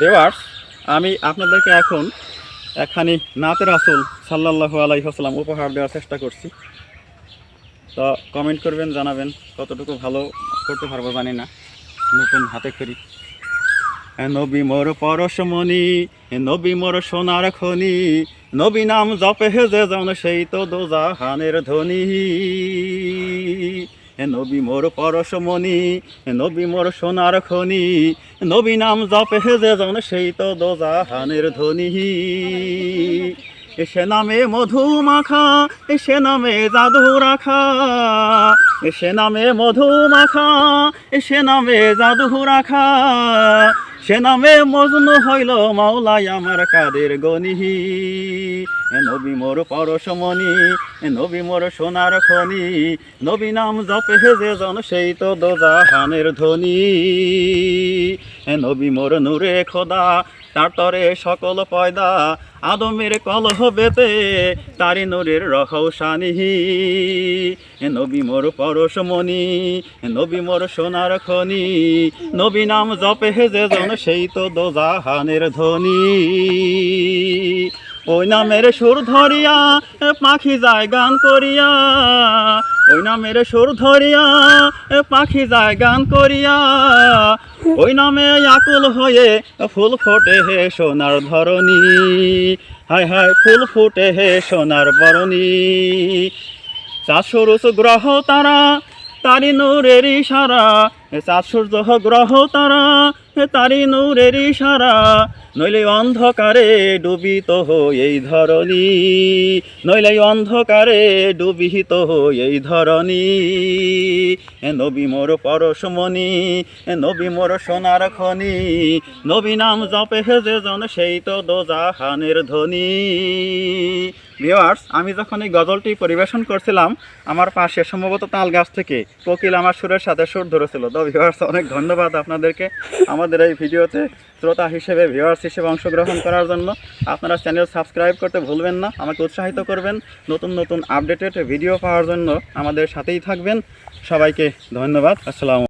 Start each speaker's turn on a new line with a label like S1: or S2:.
S1: দেওয়ার্স আমি আপনাদেরকে এখন একখানি নাতের আসল সাল্লাল্লাহু আলাইহাসাল্লাম উপহার দেওয়ার চেষ্টা করছি। তো কমেন্ট করবেন, জানাবেন কতটুকু ভালো করতে পারব জানি না। নতুন হাতে করি। নবী মোর পরশমণি নবী মোর সোনার খনি, নবী নাম জপে যে জন সেই তো দোজাহানের ধ্বনি। নবী মোর পরশমণি নবী মোর সোনার খনি নবী নাম জপে যে জন সেই তো দোজাহানের ধ্বনি। এসে নামে মধু মাখা এসে নামে জাদু রাখা, এসে নামে মধু মাখা এসে নামে জাদু রাখা। সে নামে মজনু হইল মাওলাই আমার কাদের গনিহি নবী মোর পরশমণি নবী মোর সোনার খনি। নবী নাম জপে যে জন, সেই তো দোজাহানের ধ্বনি। নবী মোর নূরে খোদা, তার তরে সকল পয়দা। আদমের কলহ বেতে তারি নূরের রহসানিহি নবী মোর পরশমণি নবী মোর সোনার খনি। নবী নাম জপে যে জন সেই তো দোজাহানের ধ্বনি। ওই নামের সুর ধরিয়া, পাখি যায় গান করিয়া, ওই নামের সুর ধরিয়া, পাখি যায় গান করিয়া, ওই নামে আকুল হয়ে ফুল ফোটে হে সোনার ধরণী। হায় হায়, ফুল ফুটে হে সোনার বরণী। চাষরুষ গ্রহ তারা তারি নূরের ইশারা চাঁদ সূর্য গ্রহ তারা তারি নূরের ইশারা, নইলে অন্ধকারে ডুবিত এই ধরণী, নইলে অন্ধকারে ডুবিত হই এই ধরণী। এ নবী মোর পরশমণি এ নবী মোর সোনার খনি, নবী নাম জপে যে জন সেই তো দোজাহানের ধ্বনি। ভিওয়ার্স আমি যখন এই গজলটি পরিবেশন করছিলাম, আমার পাশে সম্ভবত তাল গাছ থেকে কোকিল আমার সুরের সাথে সুর ধরেছিল। তো ভিওয়ার্স অনেক ধন্যবাদ আপনাদেরকে আমাদের এই ভিডিওতে শ্রোতা হিসেবে ভিওয়ার্স হিসেবে অংশগ্রহণ করার জন্য। আপনারা চ্যানেল সাবস্ক্রাইব করতে ভুলবেন না, আমাকে উৎসাহিত করবেন। নতুন নতুন আপডেটেড ভিডিও পাওয়ার জন্য আমাদের সাথেই থাকবেন। সবাইকে ধন্যবাদ, আসসালামু